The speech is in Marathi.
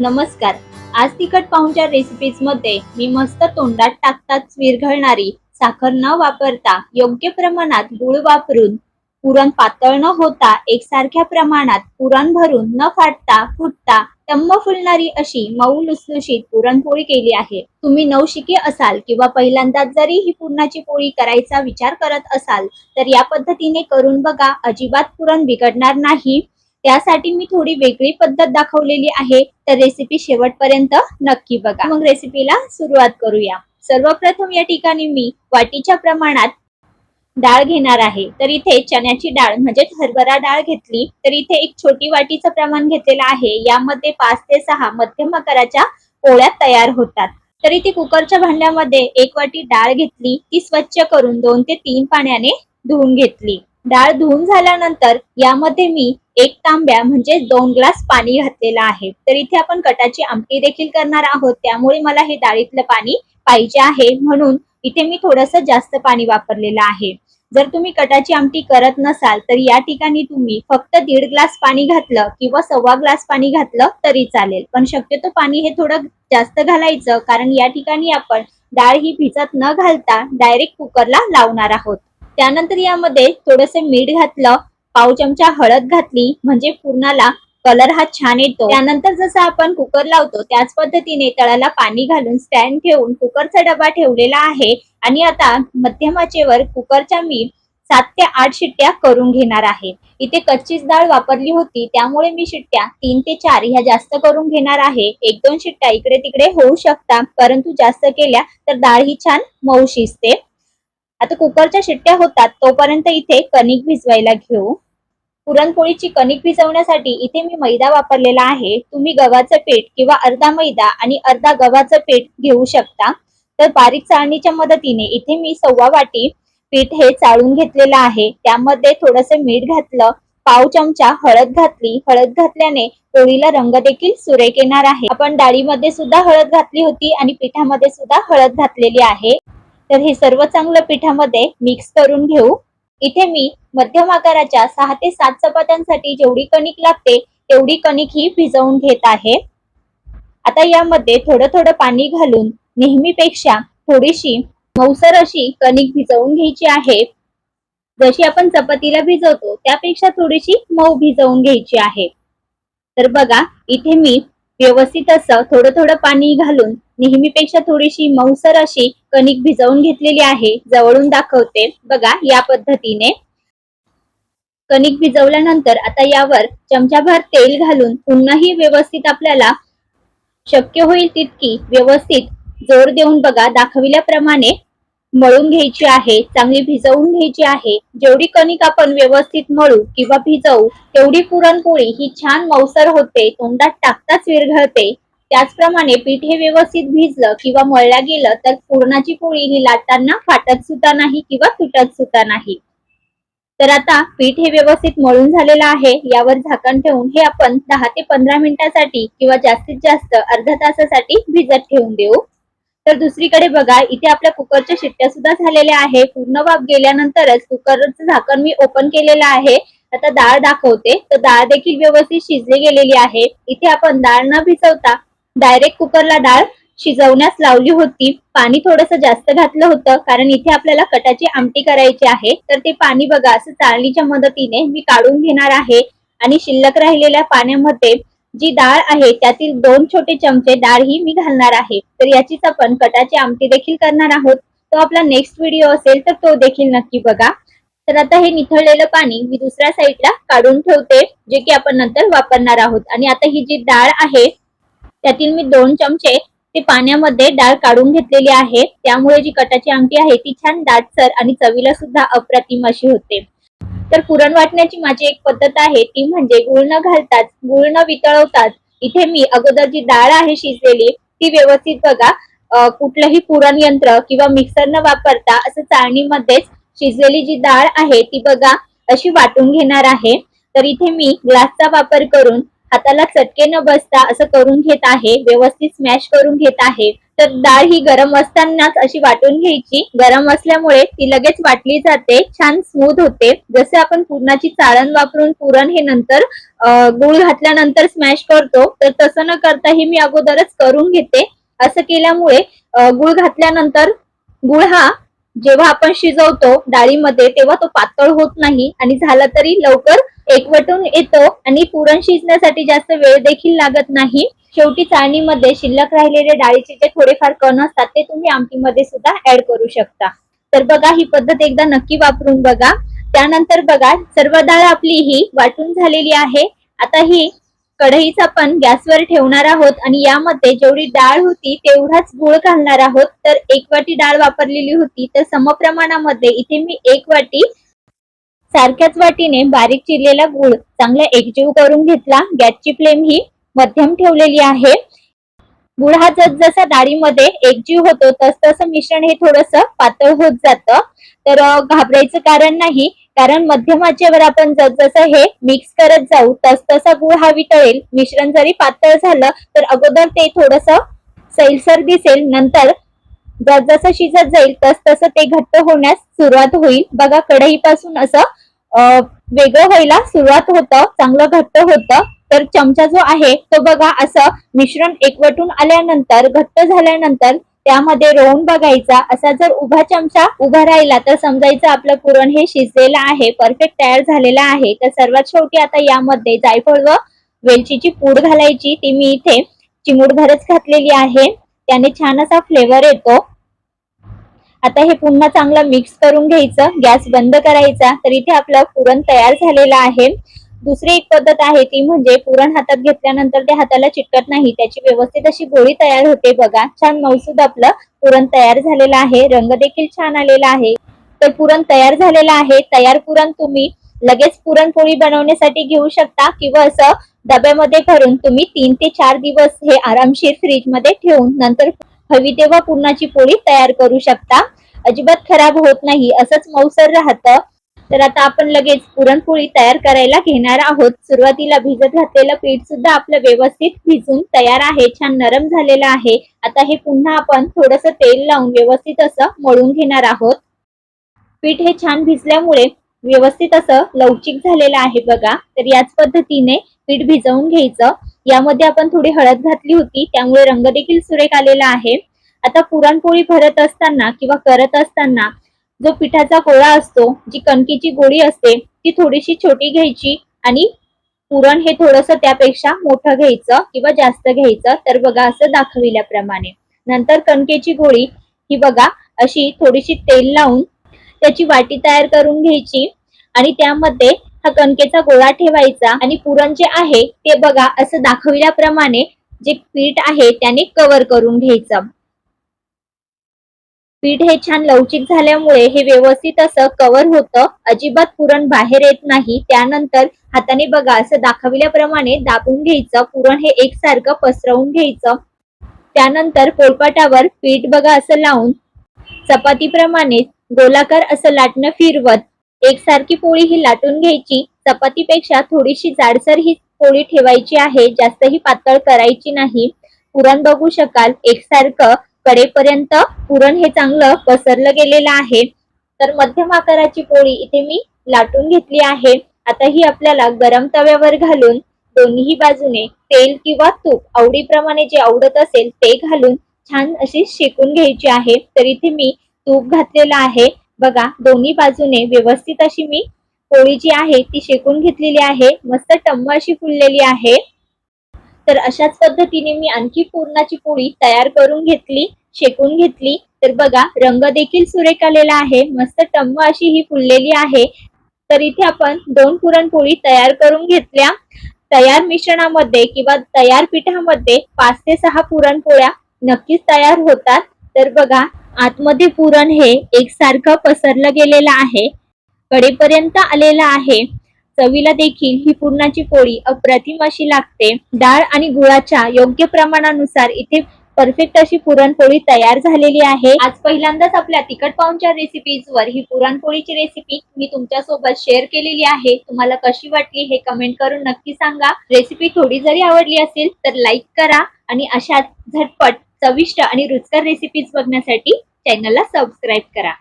नमस्कार. आज तिखट पाहुणच्या रेसिपीजमध्ये मी मस्त तोंडात टाकताच विरघळणारी साखर न वापरता योग्य प्रमाणात गुळ वापरून पुरण पातळ न होता एकसारख्या प्रमाणात पुरण भरून न फाटता फुटता टम्म फुलणारी अशी मऊ लुसलुशीत पुरणपोळी केली आहे. तुम्ही नवशिके असाल किंवा पहिल्यांदाच जरी ही पुरणाची पोळी करायचा विचार करत असाल तर या पद्धतीने करून बघा अजिबात पुरण बिघडणार नाही. त्यासाठी मी थोडी वेगळी पद्धत दाखवलेली आहे. तर रेसिपी शेवटपर्यंत नक्की बघा. मग रेसिपीला सुरुवात करूया. सर्वप्रथम या ठिकाणी मी वाटीच्या प्रमाणात डाळ घेणार आहे. तर इथे चण्याची डाळ म्हणजेच हरभरा डाळ घेतली. तर इथे एक छोटी वाटीचं प्रमाण घेतलेलं आहे. यामध्ये पाच ते सहा मध्यम आकाराच्या पोळ्या तयार होतात. तर इथे कुकरच्या भांड्यामध्ये एक वाटी डाळ घेतली. ती स्वच्छ करून दोन ते तीन पाण्याने धुवून घेतली. डाळ धुवून झाल्यानंतर यामध्ये मी एक तांब्या म्हणजे दोन ग्लास पाणी घातलेलं आहे. तर इथे आपण कटाची आमटी देखील करणार आहोत. त्यामुळे मला हे डाळीतलं पाणी पाहिजे आहे. म्हणून इथे मी थोडस जास्त पाणी वापरलेलं आहे. जर तुम्ही कटाची आमटी करत नसाल तर या ठिकाणी तुम्ही फक्त दीड ग्लास पाणी घातलं किंवा सव्वा ग्लास पाणी घातलं तरी चालेल. पण शक्यतो पाणी हे थोडं जास्त घालायचं कारण या ठिकाणी आपण डाळ ही भिजत न घालता डायरेक्ट कुकरला लावणार आहोत. त्यानंतर यामध्ये थोडस मीठ घातलं पाव चमचा हळद घातली म्हणजे पूर्णाला कलर हा छान येतो. त्यानंतर जसं आपण कुकर लावतो त्याच पद्धतीने तळाला पाणी घालून स्टँड ठेवून कुकरचा डबा ठेवलेला आहे आणि आता मध्यमाचेवर कुकरच्या मी सात ते आठ शिट्ट्या करून घेणार आहे. इथे कच्चीच डाळ वापरली होती त्यामुळे मी शिट्ट्या तीन ते चार ह्या जास्त करून घेणार आहे. एक दोन शिट्ट्या इकडे तिकडे होऊ शकता परंतु जास्त केल्या तर डाळ ही छान मऊ शिजते. आता कुकरच्या शिट्ट्या होतात तोपर्यंत इथे कणिक भिजवायला घेऊ. पुरणपोळीची कणिक भिजवण्यासाठी इथे मी मैदा वापरलेला आहे. तुम्ही गव्हाचं पीठ किंवा अर्धा मैदा आणि अर्धा गव्हाचं पीठ घेऊ शकता. तर बारीक चाळणीच्या मदतीने इथे मी सव्वा वाटी पीठ हे चाळून घेतलेलं आहे. त्यामध्ये थोडस मीठ घातलं पाव चमचा हळद घातली. हळद घातल्याने पोळीला रंग देखील सुरेख येणार आहे. आपण डाळीमध्ये सुद्धा हळद घातली होती आणि पिठामध्ये सुद्धा हळद घातलेली आहे. तर हे सर्व चांगलं पिठामध्ये मिक्स करून घेऊ. इथे मी मध्यम आकाराच्या सहा ते सात चपात्यांसाठी जेवढी कणिक लागते तेवढी कणिक ही भिजवून घेत आहे. आता यामध्ये थोडं थोडं पाणी घालून नेहमीपेक्षा थोडीशी मऊसर अशी कणिक भिजवून घ्यायची आहे. जशी आपण चपातीला भिजवतो त्यापेक्षा थोडीशी मऊ भिजवून घ्यायची आहे. तर बघा इथे मी व्यवस्थित असं थोडं थोडं पाणी घालून नेहमीपेक्षा थोडीशी मऊसर अशी कणिक भिजवून घेतलेली आहे जवळून दाखवते. बघा या पद्धतीने. कणिक भिजवल्यानंतर आता यावर चमचाभर तेल घालून पुन्हाही व्यवस्थित आपल्याला शक्य होईल तितकी व्यवस्थित जोर देऊन बघा दाखविल्याप्रमाणे मळून घ्यायची आहे चांगली भिजवून घ्यायची आहे जेवढी कणिक आपण व्यवस्थित मळू किंवा भिजवू तेवढी पुरणपोळी ही छान मौसर होते तोंडात टाकताच विरघळते. त्याचप्रमाणे पीठ हे व्यवस्थित भिजलं किंवा मळल्या गेलं तर पुरणाची पोळी ही लाटताना फाटत सुद्धा नाही किंवा तुटत सुद्धा नाही. तर आता पीठ हे व्यवस्थित मळून झालेलं आहे यावर झाकण ठेवून हे आपण दहा ते पंधरा मिनिटासाठी किंवा जास्तीत जास्त अर्ध्या तासासाठी भिजत ठेवून देऊ. तर दुसरीकडे बघा इथे आपल्या कुकरच्या शिट्ट्या सुद्धा झालेल्या आहे पूर्ण वाफ गेल्यानंतरच कुकरचं झाकण मी ओपन केलेलं आहे. आता डाळ दाखवते. तर डाळ देखील व्यवस्थित शिजली गेलेली आहे. इथे आपण डाळ न भिजवता डायरेक्ट कुकरला डाळ शिजवण्यास लावली होती. पाणी थोडस जास्त घातलं होतं कारण इथे आपल्याला कटाची आमटी करायची आहे. तर ते पाणी बघा असं चाळणीच्या मदतीने मी काढून घेणार आहे. आणि शिल्लक राहिलेल्या पाण्यामध्ये जी डाळ आहे त्यातील दोन छोटे चमचे डाळ ही मी घालणार आहे. तर याचीच आपण कटाची आमटी देखील करणार आहोत. तो आपला नेक्स्ट व्हिडिओ असेल तर तो देखील नक्की बघा. तर आता हे निथळलेलं पाणी मी दुसऱ्या साईडला काढून ठेवते जे की आपण नंतर वापरणार आहोत. आणि आता ही जी डाळ आहे त्यातील मी दोन चमचे ते पाण्यामध्ये डाळ काढून घेतलेली आहे. त्यामुळे जी कटाची आमटी आहे ती छान दाटसर आणि चवीला सुद्धा अप्रतिम अशी होते. तर पुरण वाटण्याची माझी एक पद्धत आहे ती म्हणजे गुळ न घालताच गुळ न वितळवताच इथे मी अगोदर जी डाळ आहे शिजलेली ती व्यवस्थित बघा कुठलंही पुरण यंत्र किंवा मिक्सर न वापरता असं चाळणीमध्येच शिजलेली जी डाळ आहे ती बघा अशी वाटून घेणार आहे. तर इथे मी ग्लासचा वापर करून हाताला चटके न बसता असं करून घेत आहे व्यवस्थित स्मॅश करून घेत आहे तर डाळ ही गरम असतानाच अशी वाटून घ्यायची. गरम असल्यामुळे ती लगेच वाटली जाते छान स्मूथ होते. जसे आपण पुरणाची चाळण वापरून पुरण हे नंतर गुळ घातल्यानंतर स्मॅश करतो तर तसं न करता हे मी अगोदरच करून घेते. असं केल्यामुळे गुळ घातल्यानंतर गुळ हा जेव्हा आपण शिजवतो डाळीमध्ये तेव्हा तो पातळ होत नाही आणि झाला तरी लवकर एकवटून येतो आणि पुरण शिजण्यासाठी जास्त वेळ देखील लागत नाही. शेवटी चाळणीमध्ये शिल्लक राहिलेले डाळीचे जे थोडेफार कण असतात ते तुम्ही आमटीमध्ये सुद्धा ऍड करू शकता. तर बघा ही पद्धत एकदा नक्की वापरून बघा. त्यानंतर बघा सर्व डाळ आपली ही वाटून झालेली आहे. आता ही कढईच आपण गॅसवर ठेवणार आहोत आणि यामध्ये जेवढी डाळ होती तेवढाच गुळ घालणार आहोत. तर एक वाटी डाळ वापरलेली होती तर समप्रमाणामध्ये इथे मी एक वाटी सारख्याच वाटीने बारीक चिरलेला गुळ चांगला एकजीव करून घेतला. गॅसची फ्लेम ही मध्यम ठेवलेली आहे. गुळ हा जसा डाळीमध्ये एकजीव होतो तस तसं मिश्रण हे थोडस पातळ होत जातं. तर घाबरायचं कारण नाही कारण मध्यम आचेवर आपण जसं हे मिक्स करत जाऊ तस तसा गुळ हा वितळेल. मिश्रण जरी पातळ झालं तर अगोदर ते थोडस सैलसर दिसेल. नंतर जसं शिजत जाईल तस तसं ते घट्ट होण्यास सुरुवात होईल. बघा कढईपासून असं वेगळं व्हायला सुरुवात होतं चांगलं घट्ट होतं. तर चमचा जो आहे तो बघा असं मिश्रण एकवटून आल्यानंतर घट्ट झाल्यानंतर त्यामध्ये रोवून बघायचा. असा जर उभा चमचा उभा राहिला तर समजायचं आपलं पुरण हे शिजलेलं आहे परफेक्ट तयार झालेलं आहे. तर सर्वात शेवटी आता यामध्ये जायफळ व वेलचीची पूड घालायची. ती मी इथे चिमूटभरच घातलेली आहे. त्याने छान असा फ्लेवर येतो. आता हे पुन्हा चांगलं मिक्स करून घ्यायचं. गॅस बंद करायचा. तर इथे आपलं पुरण तयार झालेलं आहे. दुसरी एक पद्धत आहे ती म्हणजे पुरण हातात घेतल्यानंतर ते हाताला चिटकत नाही. त्याची व्यवस्थित अशी गोळी तयार होते बघा. छान मौसूद आपलं पुरण तयार झालेलं आहे. रंग देखील छान आलेला आहे. तर पुरण तयार झालेलं आहे. तयार पुरण तुम्ही लगेच पुरणपोळी बनवण्यासाठी घेऊ शकता किंवा असं डब्यामध्ये भरून तुम्ही तीन ते चार दिवस हे आरामशीर फ्रीजमध्ये ठेवून नंतर हवी तेव्हा पुरणाची पोळी तयार करू शकता. अजिबात खराब होत नाही असंच मौसर राहतं. तर आता आपण लगेच पुरणपोळी तयार करायला घेणार आहोत. सुरुवातीला भिजत घातलेलं पीठ सुद्धा आपलं व्यवस्थित भिजून तयार आहे. छान नरम झालेलं आहे. आता हे पुन्हा आपण थोडस तेल लावून व्यवस्थित असं मळून घेणार आहोत. पीठ हे छान भिजल्यामुळे व्यवस्थित असं लवचिक झालेलं आहे बघा. तर याच पद्धतीने पीठ भिजवून घ्यायचं. यामध्ये आपण थोडी हळद घातली होती त्यामुळे रंग देखील सुरेख आलेला आहे. आता पुरणपोळी भरत असताना किंवा करत असताना जो पिठाचा गोळा असतो जी कणकीची गोळी असते ती थोडीशी छोटी घ्यायची आणि पुरण हे थोडस त्यापेक्षा मोठं घ्यायचं किंवा जास्त घ्यायचं. तर बघा असं दाखविल्याप्रमाणे. नंतर कणकेची गोळी ही बघा अशी थोडीशी तेल लावून त्याची वाटी तयार करून घ्यायची. आणि त्यामध्ये हा कणकेचा गोळा ठेवायचा आणि पुरण जे आहे ते बघा असं दाखविल्याप्रमाणे जे पीठ आहे त्याने कव्हर करून घ्यायचं. पीठ हे छान लवचिक झाल्यामुळे हे व्यवस्थित असं कव्हर होतं. अजिबात पुरण बाहेर येत नाही. त्यानंतर हाताने बघा असं दाखविल्याप्रमाणे दाबून घ्यायचं. पुरण हे एकसारखं पसरवून घ्यायचं. त्यानंतर पोलपाटावर पीठ बघा असं लावून चपातीप्रमाणे गोलाकार असं लाटणं फिरवत. एकसारखी पोळी ही लाटून घ्यायची. चपातीपेक्षा थोडीशी जाडसर ही पोळी ठेवायची आहे. जास्तही पातळ करायची नाही. पुरण बघू शकाल. एकसारखं कडेपर्यंत पुरण हे चांगलं पसरलं गेलेलं आहे. तर मध्यम आकाराची पोळी इथे मी लाटून घेतली आहे. आता ही आपल्याला गरम तव्यावर घालून दोन्ही बाजूने तेल किंवा तूप आवडीप्रमाणे जे आवडत असेल ते घालून छान अशी शेकून घ्यायची आहे. तर इथे मी तूप घातलेलं आहे. बघा दोन्ही बाजूने व्यवस्थित अशी मी पोळी जी आहे ती शेकून घेतलेली आहे. मस्त टम्म अशी फुललेली आहे. तर अशाच पद्धतीने मी आणखी पूर्णाची पोळी तयार करून घेतली शेकून घेतली. तर बघा रंग देखील सुरेख आलेला आहे. मस्त टम्म अशी ही फुललेली आहे. तर इथे आपण दोन पुरणपोळी तयार करून घेतल्या. तयार मिश्रणामध्ये किंवा तयार पिठामध्ये पाच ते सहा पुरणपोळ्या नक्कीच तयार होतात. तर बघा आतमध्ये पुरण हे एकसारखं पसरलं गेलेलं आहे. कडेपर्यंत आलेलं आहे. चवीला देखील ही पुरणाची पोळी अप्रतिम अशी लागते. डाळ आणि गुळाच्या योग्य प्रमाणानुसार इथे परफेक्ट अशी पुरणपोळी तयार झालेली आहे. आज पहिल्यांदाच आपल्या तिखट पाहुणच्या रेसिपीज वर ही पुरणपोळीची रेसिपी मी तुमच्यासोबत शेअर केलेली आहे. तुम्हाला कशी वाटली हे कमेंट करून नक्की सांगा. रेसिपी थोडी जरी आवडली असेल तर लाईक करा आणि अशाच झटपट चविष्ट आणि रुचकर रेसिपीज बघण्यासाठी चॅनलला सबस्क्राईब करा.